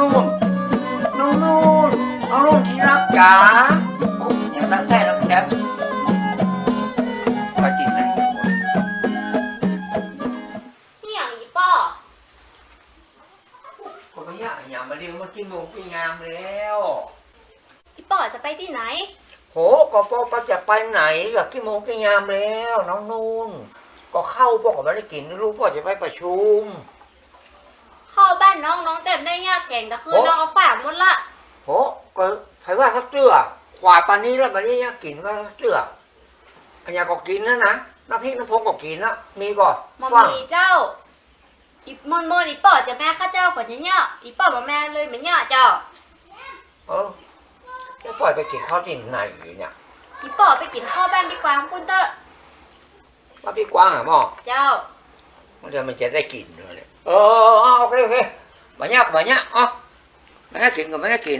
นุ่นน้องนุ่นเอาลูกนที่รักกาอย่างรักแซ่รักแซบก็จริงนะนี่อย่างนี้ป่อก็ไม่ยากอย่ามาเรียกมากินนมกินยามแล้วอีป่อจะไปที่ไหน โหก็ป่อจะไปไหนกับกินนมกินยามแล้ว น้องนุ่นก็เข้าพ่อก็ไม่ได้กินรู้พ่อจะไปประชุม เข้าบ้านน้องน้องเต็มได้ยากเก่งแต่คือโอ้น้องเอาฝากหมดละโหก็ใครว่าสักเตื้อขวายปานนี้แล้วมันนี่ยากกินว่าสักเตื้ออันยาก็กินนะนะน้ำพริกน้ำพงก็กินนะมีก็มันฟังมีเจ้าอีมอนมอนอีป้อจะแม่ข้าเจ้าก่อนเนี่ยเนี่ยอีป้อมาแม่เลยเหมือนเนี่ยเจ้าเออจะปล่อยไปกินข้าวที่ไหนเนี่ยอีป้อไปกินข้าวบ้านพี่กวางคุณเตอะว่าพี่กว้างอะหมอเจ้ามันจะมันจะได้กินเลย เนี่ยเออเอาโอเคโอเคบะยะกับบะยะอ๋อไม่ได้กินกับไม่ได้กิ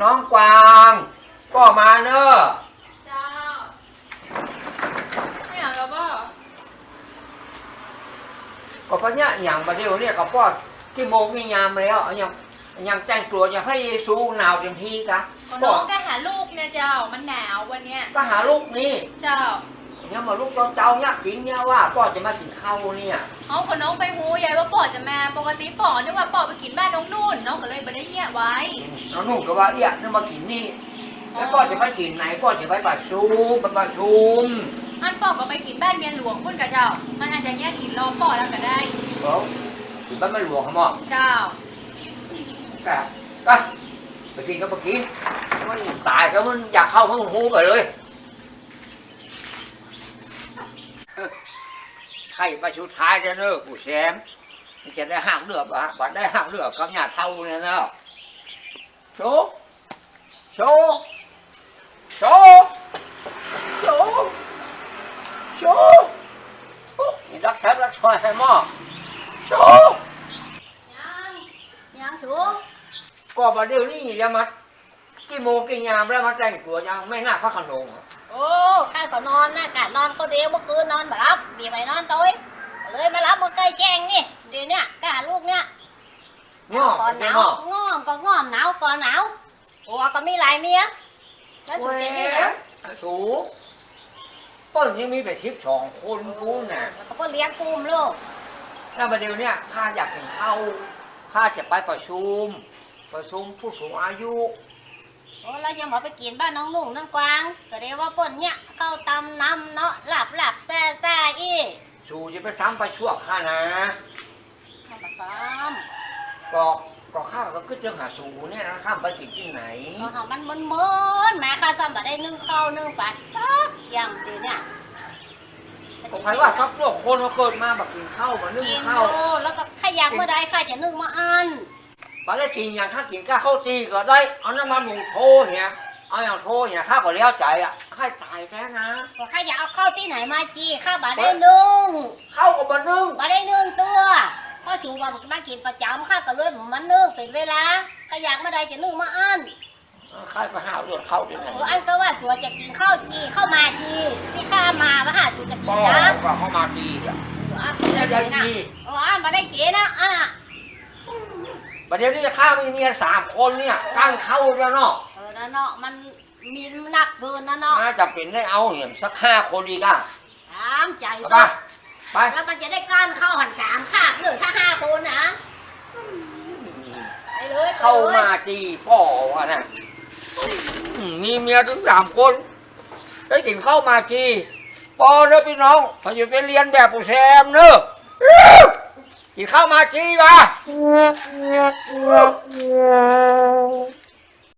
นนะไม่ได้กินเนื้อตรงนี้นะมีเมียน้อยเนาะเมียน้อยเนาะกวางกวางกวางกวางกวางกวางกวางอะนี่มันดักแชทเหรอหมอกวางน้องกวาง ก็มาเนอะเจ้าไม่อยากกับป้อก็เพราะเนี้ยอย่างมาเดียวเนี่ยก็พอกี่โมงกี่ยามแล้วยังยังแต่งตัวยังให้เยซูหนาวเต็มที่กะน้องก็หาลูกเนี่ยเจ้ามันหนาววันเนี้ยก็หาลูกนี่เจ้า เนี่ยมาลูกเจ้าเนี่ยกินเนี่ยว่าพ่อจะมากินข้าวเนี่ยเอากับน้องไปหูยายว่าป่อจะมาปกติป่อนึกว่าป่อไปกินบ้านน้องนุ่นน้องก็เลยไปได้เงี่ยไว้น้องนุ่งก็ว่าเอี้ยนี่มากินนี่แล้วพ่อจะไปกินไหนพ่อจะไปประชุมไปประชุมอันป่อก็ไปกินบ้านเมียหลวงพุ่นกับเจ้า มันอาจจะแยกกินรอป่อแล้วก็ได้เขาถึงบ้านไม่หลวงเขาหมอเจ้ากะก็ไปกินก็ไปกินมันตายก็มันอยากเข้าห้องหูไปเลย ใครมาชุดท้ายเด้อเนอะกูแซมมันจะได้ห่างเลือบอะบัดได้ห่างเลือบกับหยาเท่าเนี่ยเนาะโชว์โชว์โชว์โชว์โชว์โอ้นี่รักแทบรักทอยให้หม้อโชว์ยังยังสูก็มาเดี๋ยวนี้อย่ามา กี่โมงกี่ยามแล้วมาแต่งตัวยังไม่น่าพักขนงโอ้ข้าก็นอนนะกะนอนคนเดียวเมื่อคืนนอนมารับมีไปนอนตัวก็เลยมารับเมื่อใกล้แจ้งนี่เดี๋ยวเนี้ยกะลูกเนี้ยง้อก่อนหไม่นาวง้อง่อมก็ง่อมหนาวก่อนหนาวโอ้ก็มีหลายเมียแล้วสุดจะนี่นะสูเปิ้ลยังมีแต่ชิปสองคนกูน่ะแล้วก็เลี้ยงกุ้มลูกแล้วมาเดี๋ยวเนี้ข้าอยากกินข้าวข้าจะไปประชุมประชุมผู้สูงอายุ โอ้แล้วยังบอกไปกินบ้านน้องนุ่งน้องกวางก็เรียกว่าเปิ้นเนี่ยเข้าตำน้ำเนาะหลับหลับแซ่แซ่อีสูจะไปซ้ำไปชั่วข้านะทำมาซ้ก็ก็ข้าก็ขึ้นเรื่องหาสูเนี่ยนะข้ามไปกินที่ไหนำก็หามันมึนมึนๆแม่ข้าซ้ำมาได้นึ่งข้าวนึ่งปลาซักอย่างเดียวเนี่ยผมใครว่าซับชั่วคนเขาเกิดมาแบบกินข้าวมานึ่งกินข้าอวยู่แล้วก็ขยักเมื่อใดข้าจะนึ่งมาอัน มาได้กินอย่างข้ากินข้าวข้าวตีก็ได้ เอาน้ำมันหมูโทเนี่ยเอาอย่างโทเนี่ยข้าก็เลี้ยวใจอะข้าตายแท้นะก็ข้าอยากเอาข้าวที่ไหนมาจีข้าบ่ได้นึ่งข้าวก็มานึ่งบ่ได้นึ่งตัวเพราะสูว่ามากินประจำข้าก็เลยมันนึ่งเป็นเวลาขยักเมื่อใดจะนึ่งมาอันข้าไปหาเลือดเข้าที่ไหนเอออันก็ว่าจัวจะกินข้าวจีเข้ามาจีที่ข้ามาว่าหาจูจะกิก็นนะก็เข้ามาตีอะอะไม่ไม่ได้ได้กินนะตีเอออันมาได้กินนะอันน่ะ ประเดี๋ยวนี้ข้ามีเมียสามคนเนี่ยกั้งเข้าแล้วเนาะเออนะเนาะมันมีหนักเกินนะเนาะน่าจะเป็นได้เอาอย่างสักห้าคนดีก่ะตามใจเอาตัไปวไปแล้วมันจะได้ก้านเข้าหันสามคาบหรือถ้าห้าคนนะไปเลยไปเข้าเลยมาตีพ่อวะน่ะอืมมีเมียถึงสามคน ได้กินข้าวมาจีปอเนอะพี่น้องเขาจะไปเรียนแบบผู้แซมเนอะ กินข้าวมากี้มา